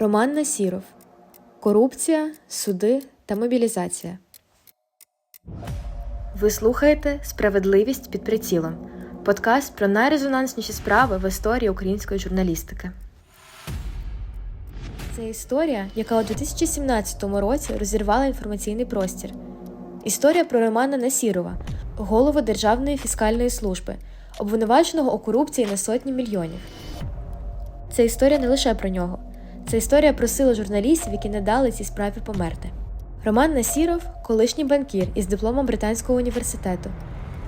Роман Насіров. Корупція, суди та мобілізація. Ви слухаєте Справедливість під прицілом. Подкаст про найрезонансніші справи в історії української журналістики. Це історія, яка у 2017 році розірвала інформаційний простір. Історія про Романа Насірова, голову Державної фіскальної служби, обвинуваченого у корупції на сотні мільйонів. Це історія не лише про нього, це історія про силу журналістів, які не дали цій справі померти. Роман Насіров колишній банкір із дипломом Британського університету.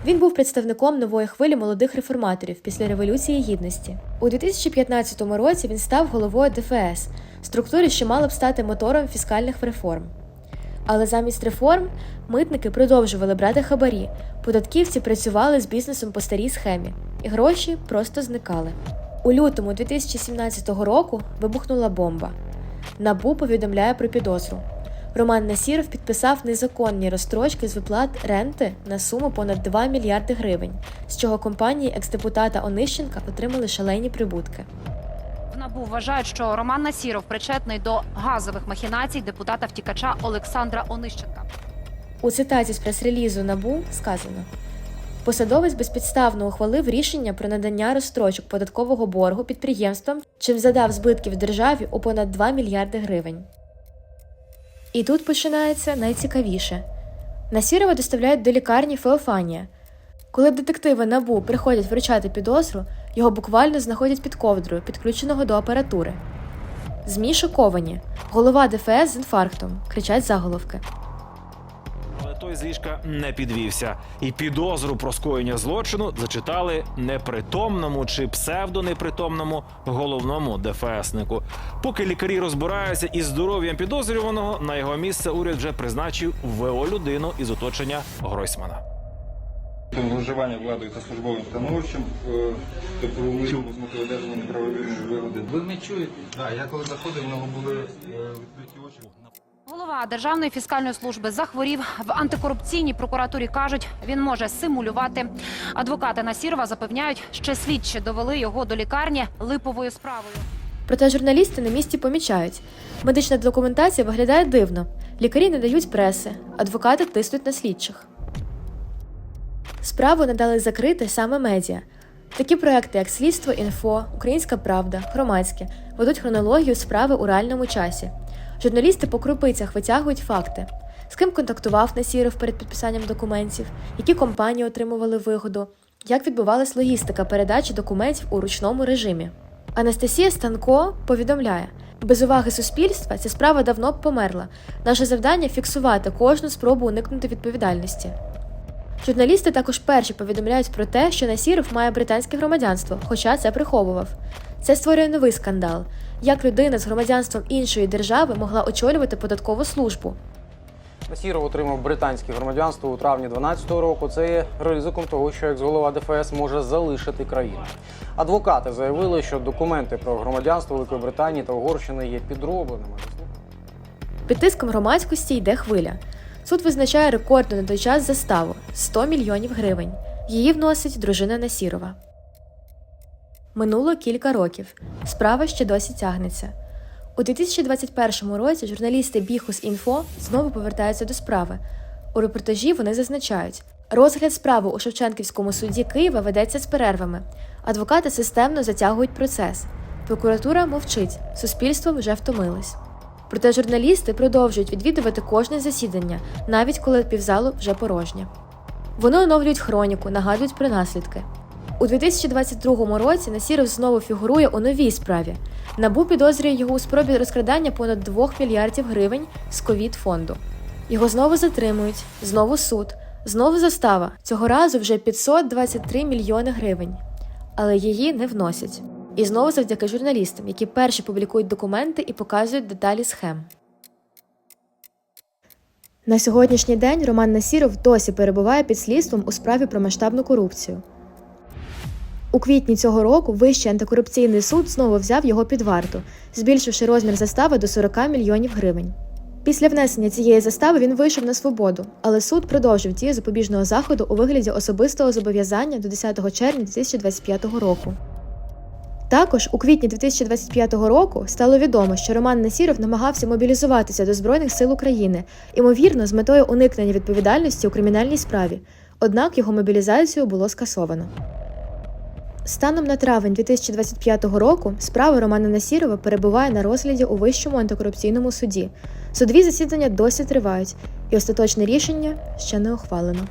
Він був представником нової хвилі молодих реформаторів після Революції Гідності. У 2015 році він став головою ДФС, структури, що мала б стати мотором фіскальних реформ. Але замість реформ митники продовжували брати хабарі, податківці працювали з бізнесом по старій схемі, і гроші просто зникали. У лютому 2017 року вибухнула бомба. Набу повідомляє про підозру. Роман Насіров підписав незаконні розстрочки з виплат ренти на суму понад 2 мільярди гривень, з чого компанії екс-депутата Онищенка отримали шалені прибутки. В НАБУ вважають, що Роман Насіров причетний до газових махінацій депутата втікача Олександра Онищенка. У цитаті з прес-релізу НАБУ сказано: посадовець безпідставно ухвалив рішення про надання розстрочок податкового боргу підприємствам, чим задав збитків державі у понад 2 мільярди гривень. І тут починається найцікавіше. Насірова доставляють до лікарні Феофанія. Коли детективи НАБУ приходять вручати підозру, його буквально знаходять під ковдрою, підключеного до апаратури. ЗМІ шоковані. Голова ДФС з інфарктом. кричать заголовки. Той з ліжка не підвівся, і підозру про скоєння злочину зачитали непритомному чи псевдонепритомному головному ДФСнику. Поки лікарі розбираються із здоров'ям підозрюваного, на його місце уряд вже призначив ВО людину із оточення Гройсмана. Вживання владою та службовим становищем е, з метою одержання неправовірної вигоди. Ви не чуєте? Так, я коли заходив, в нього були е, відкриті очі. Голова Державної фіскальної служби захворів в антикорупційній прокуратурі. кажуть, він може симулювати. Адвокати Насірова запевняють, що слідчі довели його до лікарні липовою справою. Проте журналісти на місці помічають. Медична документація виглядає дивно. Лікарі не дають преси, адвокати тиснуть на слідчих. Справу надали закрити саме медіа. Такі проекти, як Слідство інфо, Українська Правда, Громадське, ведуть хронологію справи у реальному часі. Журналісти по крупицях витягують факти, з ким контактував Насіров перед підписанням документів, які компанії отримували вигоду, як відбувалась логістика передачі документів у ручному режимі. Анастасія Станко повідомляє: без уваги суспільства ця справа давно б померла. Наше завдання фіксувати кожну спробу уникнути відповідальності. Журналісти також перші повідомляють про те, що Насіров має британське громадянство, хоча це приховував. Це створює новий скандал. Як людина з громадянством іншої держави могла очолювати податкову службу? Насіров отримав британське громадянство у травні 2012 року. Це є ризиком того, що екс-голова ДФС може залишити країну. Адвокати заявили, що документи про громадянство Великої Британії та Угорщини є підробленими. Під тиском громадськості йде хвиля. Суд визначає рекордну на той час заставу 100 мільйонів гривень. Її вносить дружина Насірова. Минуло кілька років. Справа ще досі тягнеться. У 2021 році журналісти Біхус Інфо знову повертаються до справи. У репортажі вони зазначають, розгляд справи у Шевченківському суді Києва ведеться з перервами. Адвокати системно затягують процес. Прокуратура мовчить, суспільство вже втомилось. Проте журналісти продовжують відвідувати кожне засідання, навіть коли півзалу вже порожнє. Вони оновлюють хроніку, нагадують про наслідки. У 2022 році Насіров знову фігурує у новій справі. Набу підозрює його у спробі розкрадання понад 2 мільярдів гривень з ковід фонду. Його знову затримують, знову суд, знову застава. Цього разу вже 523 мільйони гривень. Але її не вносять. І знову завдяки журналістам, які перші публікують документи і показують деталі схем. На сьогоднішній день Роман Насіров досі перебуває під слідством у справі про масштабну корупцію. У квітні цього року Вищий антикорупційний суд знову взяв його під варту, збільшивши розмір застави до 40 мільйонів гривень. Після внесення цієї застави він вийшов на свободу, але суд продовжив дію запобіжного заходу у вигляді особистого зобов'язання до 10 червня 2025 року. Також у квітні 2025 року стало відомо, що Роман Насіров намагався мобілізуватися до Збройних сил України, ймовірно, з метою уникнення відповідальності у кримінальній справі. Однак його мобілізацію було скасовано. Станом на травень 2025 року справа Романа Насірова перебуває на розгляді у Вищому антикорупційному суді. Судові засідання досі тривають, і остаточне рішення ще не ухвалено.